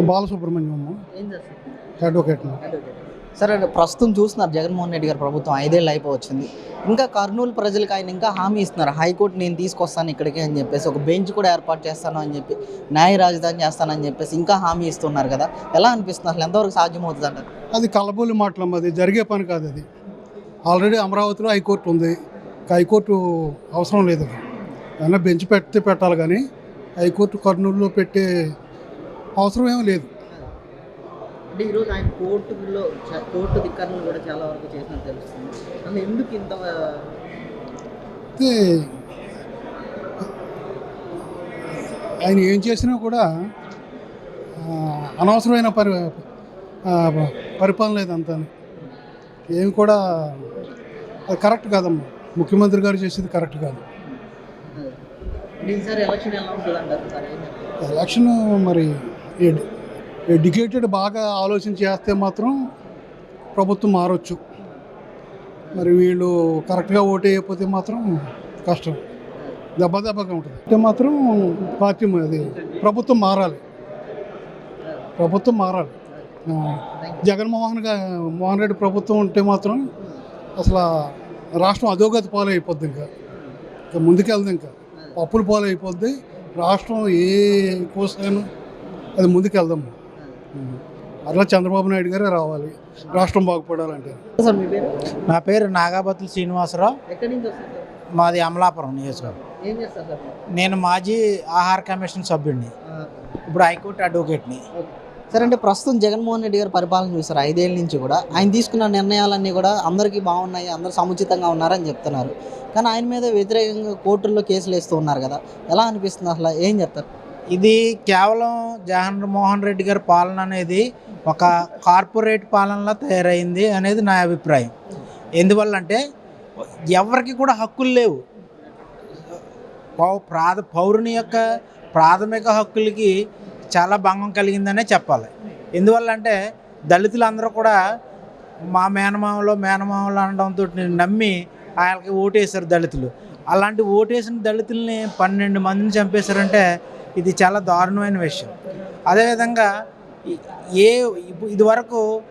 Balasubrahmanyam advocate సరే ప్రస్తుతం చూస్తున్నారు జగన్మోహన్ రెడ్డి గారి ప్రభుత్వం ఐదేళ్ళు అయిపోవచ్చింది. ఇంకా కర్నూలు ప్రజలకు ఆయన ఇంకా హామీ ఇస్తున్నారు. హైకోర్టు నేను తీసుకొస్తాను ఇక్కడికి అని చెప్పేసి ఒక బెంచ్ కూడా ఏర్పాటు చేస్తాను అని చెప్పి న్యాయ రాజధాని చేస్తానని చెప్పేసి ఇంకా హామీ ఇస్తున్నారు కదా. ఎలా అనిపిస్తుంది అసలు ఎంతవరకు సాధ్యమవుతుంది అంటారు? అది కలబోలు మాటలమ్మ అది జరిగే పని కాదు అది. ఆల్రెడీ అమరావతిలో హైకోర్టు ఉంది. హైకోర్టు అవసరం లేదు అది. ఏమన్నా బెంచ్ పెడితే పెట్టాలి కానీ హైకోర్టు కర్నూలులో పెట్టే అవసరం ఏమీ లేదు. అంటే ఈరోజు ఆయన కోర్టులో కోర్టు ధిక్కరణ కూడా చాలా వరకు చేసినట్టు తెలుస్తుంది. అసలు ఎందుకు ఇంత అయితే ఆయన ఏం చేసినా కూడా అనవసరమైన పరి పరిపాలన ఇదంతా ఏమి కూడా అది కరెక్ట్ కాదమ్మా. ముఖ్యమంత్రి గారు చేసేది కరెక్ట్ కాదు. ఎలక్షన్ ఏం మరి ఎడ్యుకేటెడ్ బాగా ఆలోచన చేస్తే మాత్రం ప్రభుత్వం మారొచ్చు. మరి వీళ్ళు కరెక్ట్గా ఓటు వేయకపోతే మాత్రం కష్టం. దెబ్బ దెబ్బగా ఉంటుంది. అంటే మాత్రం పార్టీ అది ప్రభుత్వం మారాలి. ప్రభుత్వం మారాలి. జగన్మోహన్ మోహన్ రెడ్డి ప్రభుత్వం ఉంటే మాత్రం అసలు రాష్ట్రం అధోగతి పాలైపోద్ది ఇంకా. ఇంకా ముందుకెళ్దాం ఇంకా. అప్పులు పాలైపోద్ది. రాష్ట్రం ఏ కోసం అది ముందుకెళ్దాము అట్లా చంద్రబాబు నాయుడు గారే రావాలి. రాష్ట్రం బాగుపడాలంటే. సార్ మీ పేరు? నా పేరు నాగాబతుల శ్రీనివాసరావు. ఎక్కడి నుంచి వస్తారు సార్? మాది అమలాపురం నియోజకవర్గం? నేను మాజీ ఆహార కమిషన్ సభ్యుడిని. ఇప్పుడు హైకోర్టు అడ్వకేట్ని. సరే అంటే ప్రస్తుతం జగన్మోహన్ రెడ్డి గారి పరిపాలన చూస్తారు ఐదేళ్ళ నుంచి కూడా ఆయన తీసుకున్న నిర్ణయాలన్నీ కూడా అందరికీ బాగున్నాయి అందరూ సముచితంగా ఉన్నారని చెప్తున్నారు. కానీ ఆయన మీద వ్యతిరేకంగా కోర్టుల్లో కేసులు వేస్తూ ఉన్నారు కదా. ఎలా అనిపిస్తుంది అసలు? ఏం చెప్తారు? ఇది కేవలం జగన్మోహన్ రెడ్డి గారి పాలన అనేది ఒక కార్పొరేట్ పాలనలా తయారైంది అనేది నా అభిప్రాయం. ఎందువల్ల అంటే ఎవరికి కూడా హక్కులు లేవు. పౌ ప్రాధ పౌరుని యొక్క ప్రాథమిక హక్కులకి చాలా భంగం కలిగిందనే చెప్పాలి. ఎందువల్ల అంటే దళితులందరూ కూడా మా మేనమామలో మేనమామలు అనడంతో నమ్మి ఆయనకి ఓటేశారు దళితులు. అలాంటి ఓటేసిన దళితుల్ని పన్నెండు మందిని చంపేశారంటే ఇది చాలా దారుణమైన విషయం. అదేవిధంగా ఏ ఇదివరకు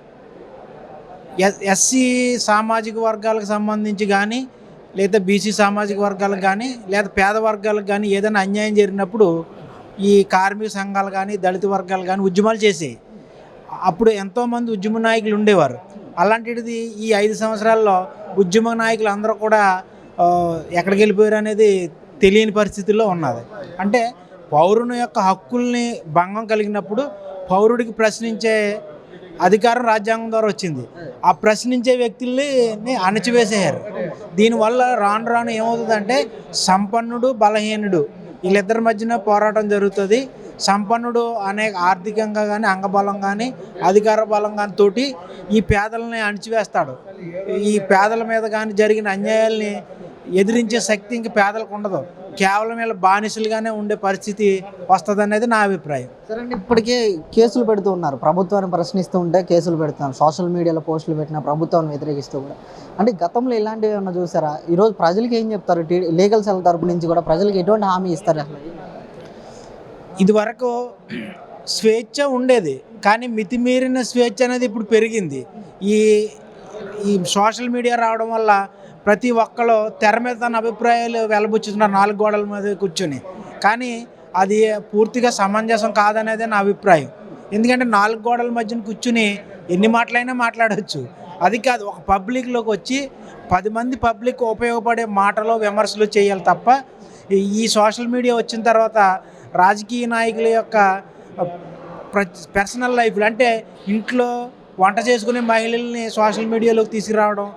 ఎస్- ఎస్సీ సామాజిక వర్గాలకు సంబంధించి కానీ లేదా బీసీ సామాజిక వర్గాలకు కానీ లేదా పేద వర్గాలకు కానీ ఏదైనా అన్యాయం జరిగినప్పుడు ఈ కార్మిక సంఘాలు కానీ దళిత వర్గాలు కానీ ఉద్యమాలు చేసేవి అప్పుడు ఎంతోమంది ఉద్యమ నాయకులు ఉండేవారు. అలాంటిది ఈ ఐదు సంవత్సరాల్లో ఉద్యమ నాయకులు అందరూ కూడా ఎక్కడికి వెళ్ళిపోయారు అనేది తెలియని పరిస్థితుల్లో ఉన్నది. అంటే పౌరుని యొక్క హక్కుల్ని భంగం కలిగినప్పుడు పౌరుడికి ప్రశ్నించే అధికారం రాజ్యాంగం ద్వారా వచ్చింది. ఆ ప్రశ్నించే వ్యక్తుల్ని అణచివేసేయారు దీనివల్ల రాను రాను ఏమవుతుందంటే సంపన్నుడు బలహీనుడు వీళ్ళిద్దరి మధ్యన పోరాటం జరుగుతుంది. సంపన్నుడు అనేక ఆర్థికంగా కానీ అంగబలం కానీ అధికార బలం కానీ తోటి ఈ పేదలని అణిచివేస్తాడు. ఈ పేదల మీద కానీ జరిగిన అన్యాయాల్ని ఎదిరించే శక్తి ఇంక పేదలకు ఉండదు. కేవలం వీళ్ళ బానిసలుగానే ఉండే పరిస్థితి వస్తుంది అనేది నా అభిప్రాయం. సరే ఇప్పటికే కేసులు పెడుతూ ఉన్నారు. ప్రభుత్వాన్ని ప్రశ్నిస్తూ ఉంటే కేసులు పెడుతున్నారు సోషల్ మీడియాలో పోస్టులు పెట్టిన ప్రభుత్వాన్ని వ్యతిరేకిస్తూ కూడా. అంటే గతంలో ఇలాంటివి ఏమన్నా చూసారా? ఈరోజు ప్రజలకి ఏం చెప్తారు? లీగల్ సెల్ తరపు నుంచి కూడా ప్రజలకు ఎటువంటి హామీ ఇస్తారు అసలు? ఇదివరకు స్వేచ్ఛ ఉండేది. కానీ మితిమీరిన స్వేచ్ఛ అనేది ఇప్పుడు పెరిగింది. ఈ ఈ సోషల్ మీడియా రావడం వల్ల ప్రతి ఒక్కరు తెర మీద తన అభిప్రాయాలు వెలబుచ్చుతున్నారు నాలుగు గోడల మీద కూర్చొని. కానీ అది పూర్తిగా సమంజసం కాదనేది నా అభిప్రాయం. ఎందుకంటే నాలుగు గోడల మధ్యన కూర్చుని ఎన్ని మాటలైనా మాట్లాడవచ్చు అది కాదు ఒక పబ్లిక్లోకి వచ్చి పది మంది పబ్లిక్ ఉపయోగపడే మాటలు విమర్శలు చేయాలి తప్ప ఈ- ఈ సోషల్ మీడియా వచ్చిన తర్వాత రాజకీయ నాయకుల యొక్క పర్సనల్ లైఫ్లు అంటే ఇంట్లో వంట చేసుకునే మహిళల్ని సోషల్ మీడియాలోకి తీసుకురావడం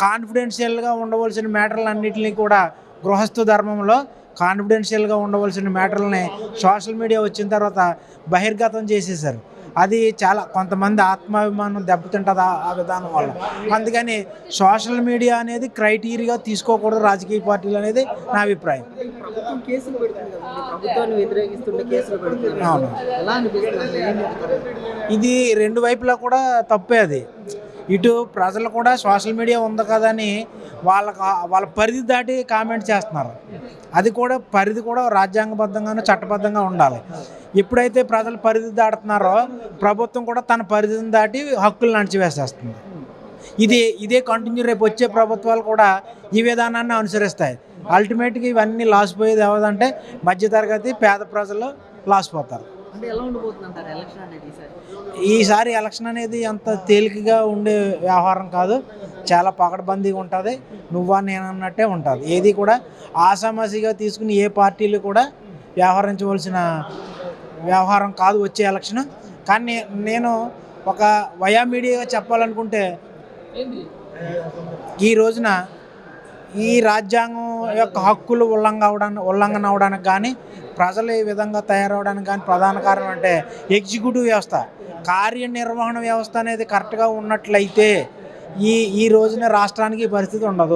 కాన్ఫిడెన్షియల్గా ఉండవలసిన మ్యాటర్లన్నింటినీ కూడా గృహస్థు ధర్మంలో కాన్ఫిడెన్షియల్గా ఉండవలసిన మ్యాటర్లని సోషల్ మీడియా వచ్చిన తర్వాత బహిర్గతం చేసేసారు అది చాలా కొంతమంది ఆత్మాభిమానం దెబ్బతింటుంది ఆ- విధానం వల్ల. అందుకని సోషల్ మీడియా అనేది క్రైటీరియా తీసుకోకూడదు రాజకీయ పార్టీలు అనేది నా అభిప్రాయం. అవును. ఇది రెండు వైపులా కూడా తప్పే అది. ఇటు ప్రజలు కూడా సోషల్ మీడియా ఉంది కదని వాళ్ళకు వాళ్ళ పరిధి దాటి కామెంట్ చేస్తున్నారు. అది కూడా పరిధి కూడా రాజ్యాంగబద్ధంగాను చట్టబద్ధంగా ఉండాలి. ఎప్పుడైతే ప్రజలు పరిధి దాటుతున్నారో ప్రభుత్వం కూడా తన పరిధిని దాటి హక్కులు నడిచివేసేస్తుంది. ఇది ఇదే కంటిన్యూ రేపు వచ్చే ప్రభుత్వాలు కూడా ఈ విధానాన్ని అనుసరిస్తాయి. అల్టిమేట్గా ఇవన్నీ లాస్ పోయేది ఎవరంటే మధ్యతరగతి పేద ప్రజలు లాస్ పోతారు ఈసారి? ఎలక్షన్ అనేది అంత తేలికగా ఉండే వ్యవహారం కాదు. చాలా పకడ్బందీగా ఉంటుంది. నువ్వా నేనన్నట్టే ఉంటుంది. ఏది కూడా ఆసామాసిగా తీసుకుని ఏ పార్టీలు కూడా వ్యవహరించవలసిన వ్యవహారం కాదు వచ్చే ఎలక్షన్ కానీ నేను ఒక వయా మీడియాగా చెప్పాలనుకుంటే ఈ రోజున ఈ రాజ్యాంగం యొక్క హక్కులు ఉల్లంఘ అవడానికి ఉల్లంఘన అవడానికి కానీ ప్రజలు ఈ విధంగా తయారవడానికి కానీ ప్రధాన కారణం అంటే ఎగ్జిక్యూటివ్ వ్యవస్థ. కార్యనిర్వహణ వ్యవస్థ అనేది కరెక్ట్గా ఉన్నట్లయితే ఈ ఈ రోజున రాష్ట్రానికి పరిస్థితి ఉండదు.